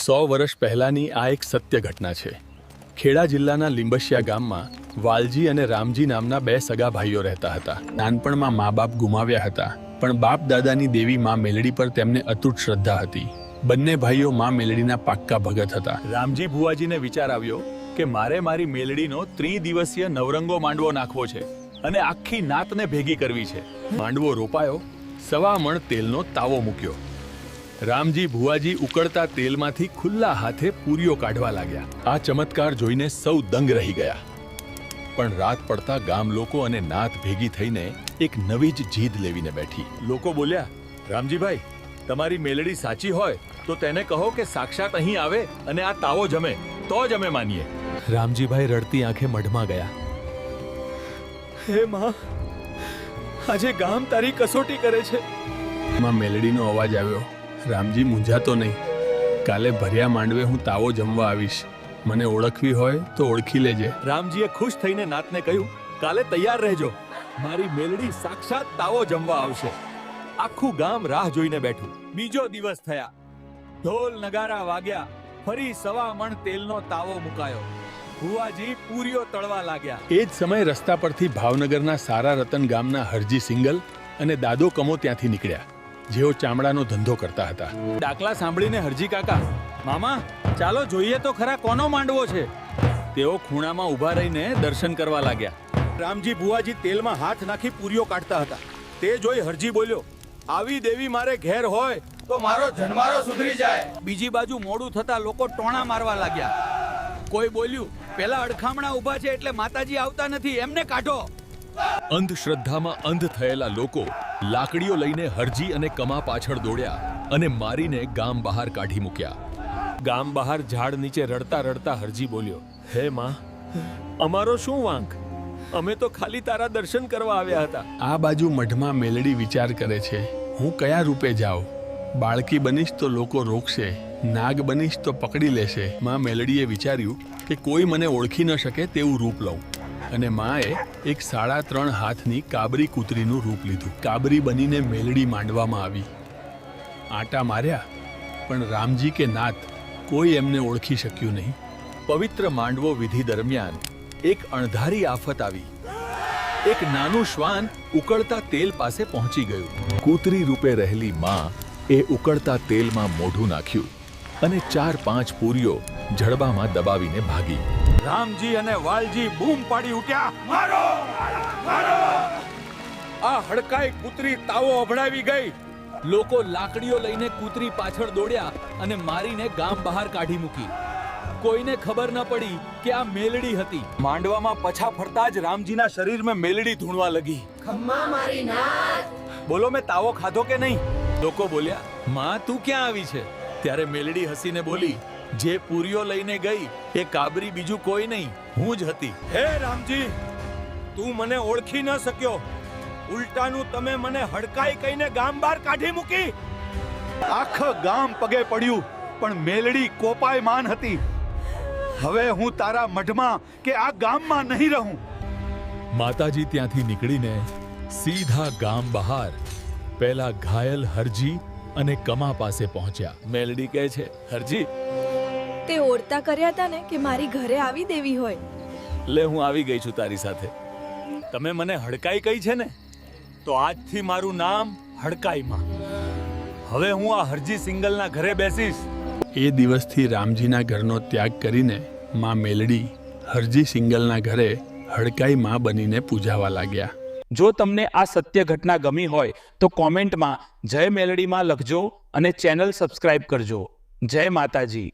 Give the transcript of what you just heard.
સો વર્ષ પહેલાંની આ એક સત્ય ઘટના છે. ખેડા જિલ્લાના લીંબશિયા ગામમાં વાલજી અને રામજી નામના બે સગા ભાઈઓ રહેતા હતા. નાનપણમાં મા બાપ ગુમાવ્યા હતા, પણ બાપ દાદાની દેવી મા મેલડી પર તેમને અતૂટ શ્રદ્ધા હતી. બંને ભાઈઓ મા મેલડીના પાક્કા ભગત હતા. રામજી ભુવાજીને વિચાર આવ્યો કે મારે મારી મેલડીનો ત્રિદિવસીય નવરંગો માંડવો નાખવો છે અને આખી નાતને ભેગી કરવી છે. માંડવો રોપાયો સવા મણ તેલનો તાવો મૂક્યો. રામજી ભુવાજી ઉકળતા તેલમાંથી ખુલ્લા હાથે પૂરીઓ કાઢવા લાગ્યા. આ ચમત્કાર જોઈને સૌ દંગ રહી ગયા. પણ રાત પડતા ગામ લોકો અને નાત ભેગી થઈને એક નવી જ જીદ લેવીને બેઠી. લોકો બોલ્યા રામજીભાઈ તમારી મેલડી સાચી હોય તો તેને કહો કે સાક્ષાત અહીં આવે અને આ તાવો જમે. તો જ અમે માનીએ. રામજીભાઈ રડતી આંખે મઢમાં ગયા. હે માં આજે ગામ તારી કસોટી કરે છે. માં મેલડીનો અવાજ આવ્યો. રામજી મૂંઝાતો નહીં. કાલે ભર્યા માંડવે હું તાવો જમવા આવીશ. મને ઓળખવી હોય તો ઓળખી લેજે. રામજીએ ખુશ થઈને નાતને કહ્યું કાલે તૈયાર રહેજો. મારી મેલડી સાક્ષાત તાવો જમવા આવશે. આખું ગામ રાહ જોઈને બેઠું. બીજો દિવસ થયા. ઢોલ નગારા વાગ્યા. ફરી સવા મણ તેલનો તાવો મુકાયો. ભુવાજી પૂરીઓ તળવા લાગ્યા. એ જ સમયે રસ્તા પરથી ભાવનગરના સારા રતન ગામના હરજી સિંગલ અને દાદો કમો ત્યાંથી નીકળ્યા. જેઓ ચામડાનો ધંધો કરતા હતા. ડાકલા સાંભળીને હરજી કાકા. મામા ચાલો જોઈએ તો ખરા કોનો માંડવો છે? તેઓ ખૂણામાં ઊભા રહીને દર્શન કરવા લાગ્યા. રામજી ભુવાજી તેલમાં હાથ નાખી પૂરીઓ કાઢતા હતા. તે જોઈ હરજી બોલ્યો આવી દેવી મારે ઘેર હોય તો મારો જન્મારો સુધરી જાય. બીજી બાજુ મોડું થતા લોકો ટોણા મારવા લાગ્યા. કોઈ બોલ્યું પેલા અડખામણા ઊભા છે એટલે માતાજી આવતા નથી એમને કાઢો. અંધશ્રદ્ધામાં અંધ થયેલા લોકો લાકડીઓ લઈને હરજી અને કમા પાછળ દોડ્યા અને મારીને ગામ બહાર કાઢી મૂક્યા. ગામ બહાર ઝાડ નીચે રડતા રડતા હરજી બોલ્યો હે માં અમારો શું વાંક? અમે તો ખાલી તારા દર્શન કરવા આવ્યા હતા. આ બાજુ મઢમાં મેલડી વિચાર કરે છે હું કયા રૂપે જાઉં? બાળકી બનીશ તો લોકો રોકશે નાગ બનીશ તો પકડી લેશે. માં મેલડીએ વિચાર્યું કે કોઈ મને ઓળખી ન શકે તેવું રૂપ લઉં. અને માએ એક સાડા ત્રણ હાથની કાબરી કૂતરીનું રૂપ લીધું. કાબરી બનીને મેલડી માંડવામાં આવી. આટા માર્યા, પણ રામજી કે નાથ કોઈ એમને ઓળખી શક્યું નહીં. પવિત્ર માંડવો વિધિ દરમિયાન એક અણધારી આફત આવી. એક નાનું શ્વાન ઉકળતા તેલ પાસે પહોંચી ગયું. કૂતરી રૂપે રહેલી માં એ ઉકળતા તેલમાં મોઢું નાખ્યું. અને ચાર પાંચ પૂરીઓ જડબામાં દબાવીને ભાગી. રામજી અને વાલજી બૂમ પાડી ઉઠ્યા. મારો! મારો! આ હડકાઈ કૂતરી તાવો અભડાવી ગઈ. લોકો લાકડીઓ લઈને કૂતરી પાછળ દોડ્યા અને મારીને ગામ બહાર કાઢી મૂકી. કોઈને ખબર ન પડી કે આ મેલડી હતી. માંડવામાં પછા ફરતા જ રામજીના શરીરમાં મેલડી ધૂણવા લગી. ખમ્મા મારી નાથ બોલો મેં તાવો ખાધો કે નહીં? લોકો બોલ્યા માં તું ક્યાં આવી છે? ત્યારે મેલડી હસીને બોલી જે પૂરીઓ લઈને ગઈ એ કાબરી બીજું કોઈ નહીં હું જ હતી. હે રામજી તું મને ઓળખી ન શક્યો. ઉલટાનું તમે મને હડકાઈ કહીને ગામ બહાર કાઢી મૂકી. આખા ગામ પગે પડ્યું પણ મેલડી કોપાય માન હતી. હવે હું તારા મઢમાં કે આ ગામમાં નહીં રહું. માતાજી ત્યાંથી નીકળીને સીધા ગામ બહાર પહેલા ઘાયલ હરજી અને કમા પાસે પહોંચ્યા. મેલડી કહે છે હરજી. તે ઓરતા કર્યા હતા ને કે મારી ઘરે આવી દેવી હોય. લે હું આવી ગઈ છું તારી સાથે. તમે મને હડકાઈ કહી છે ને? તો આજથી મારું નામ હડકાઈમાં. હવે હું આ હરજી સિંગલના ઘરે બેસીશ. એ દિવસથી રામજીના ઘરનો ત્યાગ કરીને માં મેલડી હરજી સિંગલના ઘરે હડકાઈ માં બનીને પૂજાવા લાગ્યા. જો તમને આ સત્ય ઘટના ગમી હોય તો કોમેન્ટમાં જય મેલડીમાં લખજો અને ચેનલ સબસ્ક્રાઇબ કરજો. જય માતાજી.